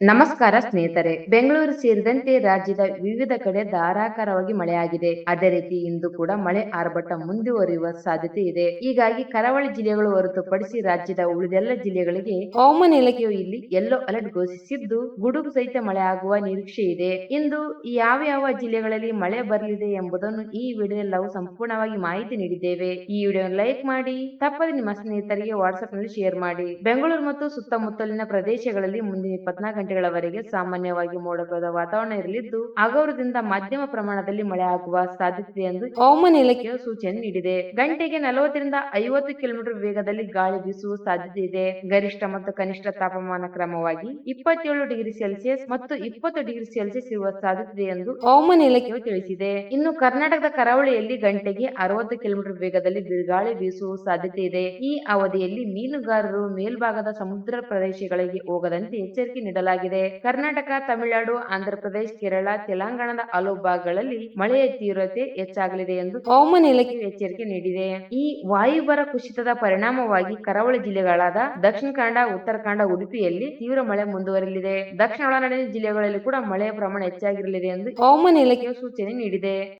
ನಮಸ್ಕಾರ ಸ್ನೇಹಿತರೆ. ಬೆಂಗಳೂರು ಸೇರಿದಂತೆ ರಾಜ್ಯದ ವಿವಿಧ ಕಡೆ ಧಾರಾಕಾರವಾಗಿ ಮಳೆಯಾಗಿದೆ. ಅದೇ ರೀತಿ ಇಂದು ಕೂಡ ಮಳೆ ಆರ್ಭಟ ಮುಂದುವರಿಯುವ ಸಾಧ್ಯತೆ ಇದೆ. ಹೀಗಾಗಿ ಕರಾವಳಿ ಜಿಲ್ಲೆಗಳು ಹೊರತುಪಡಿಸಿ ರಾಜ್ಯದ ಉಳಿದೆಲ್ಲ ಜಿಲ್ಲೆಗಳಿಗೆ ಹವಾಮಾನ ಇಲಾಖೆಯು ಇಲ್ಲಿ ಯೆಲ್ಲೋ ಅಲರ್ಟ್ ಘೋಷಿಸಿದ್ದು, ಗುಡುಗು ಸಹಿತ ಮಳೆ ಆಗುವ ನಿರೀಕ್ಷೆ ಇದೆ. ಇಂದು ಯಾವ ಯಾವ ಜಿಲ್ಲೆಗಳಲ್ಲಿ ಮಳೆ ಬರಲಿದೆ ಎಂಬುದನ್ನು ಈ ವಿಡಿಯೋದಲ್ಲಿ ನಾವು ಸಂಪೂರ್ಣವಾಗಿ ಮಾಹಿತಿ ನೀಡಿದ್ದೇವೆ. ಈ ವಿಡಿಯೋ ಲೈಕ್ ಮಾಡಿ, ತಪ್ಪದೆ ನಿಮ್ಮ ಸ್ನೇಹಿತರಿಗೆ ವಾಟ್ಸ್ಆಪ್ನಲ್ಲಿ ಶೇರ್ ಮಾಡಿ. ಬೆಂಗಳೂರು ಮತ್ತು ಸುತ್ತಮುತ್ತಲಿನ ಪ್ರದೇಶಗಳಲ್ಲಿ ಮುಂದಿನ ಇಪ್ಪತ್ನಾಲ್ಕು ಗಂಟೆಗಳವರೆಗೆ ಸಾಮಾನ್ಯವಾಗಿ ಮೋಡಕದ ವಾತಾವರಣ ಇರಲಿದ್ದು ಹಗುರದಿಂದ ಮಧ್ಯಮ ಪ್ರಮಾಣದಲ್ಲಿ ಮಳೆ ಆಗುವ ಸಾಧ್ಯತೆ ಎಂದು ಹವಾಮಾನ ಇಲಾಖೆಯು ಸೂಚನೆ ನೀಡಿದೆ. ಗಂಟೆಗೆ ನಲವತ್ತರಿಂದ ಐವತ್ತು ಕಿಲೋಮೀಟರ್ ವೇಗದಲ್ಲಿ ಗಾಳಿ ಬೀಸುವ ಸಾಧ್ಯತೆ ಇದೆ. ಗರಿಷ್ಠ ಮತ್ತು ಕನಿಷ್ಠ ತಾಪಮಾನ ಕ್ರಮವಾಗಿ ಇಪ್ಪತ್ತೇಳು ಡಿಗ್ರಿ ಸೆಲ್ಸಿಯಸ್ ಮತ್ತು ಇಪ್ಪತ್ತು ಡಿಗ್ರಿ ಸೆಲ್ಸಿಯಸ್ ಇರುವ ಸಾಧ್ಯತೆ ಎಂದು ಹವಾಮಾನ ಇಲಾಖೆಯು ತಿಳಿಸಿದೆ. ಇನ್ನು ಕರ್ನಾಟಕದ ಕರಾವಳಿಯಲ್ಲಿ ಗಂಟೆಗೆ ಅರವತ್ತು ಕಿಲೋಮೀಟರ್ ವೇಗದಲ್ಲಿ ಬಿರುಗಾಳಿ ಬೀಸುವ ಸಾಧ್ಯತೆ ಇದೆ. ಈ ಅವಧಿಯಲ್ಲಿ ಮೀನುಗಾರರು ಮೇಲ್ಭಾಗದ ಸಮುದ್ರ ಪ್ರದೇಶಗಳಿಗೆ ಹೋಗದಂತೆ ಎಚ್ಚರಿಕೆ ನೀಡಲಾಗಿದೆ. ಕರ್ನಾಟಕ ತಮಿಳುನಾಡು ಆಂಧ್ರಪ್ರದೇಶ ಕೇರಳ ತೆಲಂಗಾಣದ ಹಲವು ಭಾಗಗಳಲ್ಲಿ ಮಳೆಯ ತೀವ್ರತೆ ಹೆಚ್ಚಾಗಲಿದೆ ಎಂದು ಹವಾಮಾನ ಇಲಾಖೆ ಎಚ್ಚರಿಕೆ ನೀಡಿದೆ. ಈ ವಾಯುಭಾರ ಕುಸಿತದ ಪರಿಣಾಮವಾಗಿ ಕರಾವಳಿ ಜಿಲ್ಲೆಗಳಾದ ದಕ್ಷಿಣ ಕನ್ನಡ ಉತ್ತರ ಕನ್ನಡ ಉಡುಪಿಯಲ್ಲಿ ತೀವ್ರ ಮಳೆ ಮುಂದುವರಿಯಲಿದೆ. ದಕ್ಷಿಣ ಒಳನಾಡಿನ ಜಿಲ್ಲೆಗಳಲ್ಲಿ ಕೂಡ ಮಳೆಯ ಪ್ರಮಾಣ ಹೆಚ್ಚಾಗಿರಲಿದೆ ಎಂದು ಹವಾಮಾನ ಇಲಾಖೆಯು ಸೂಚನೆ ನೀಡಿದೆ.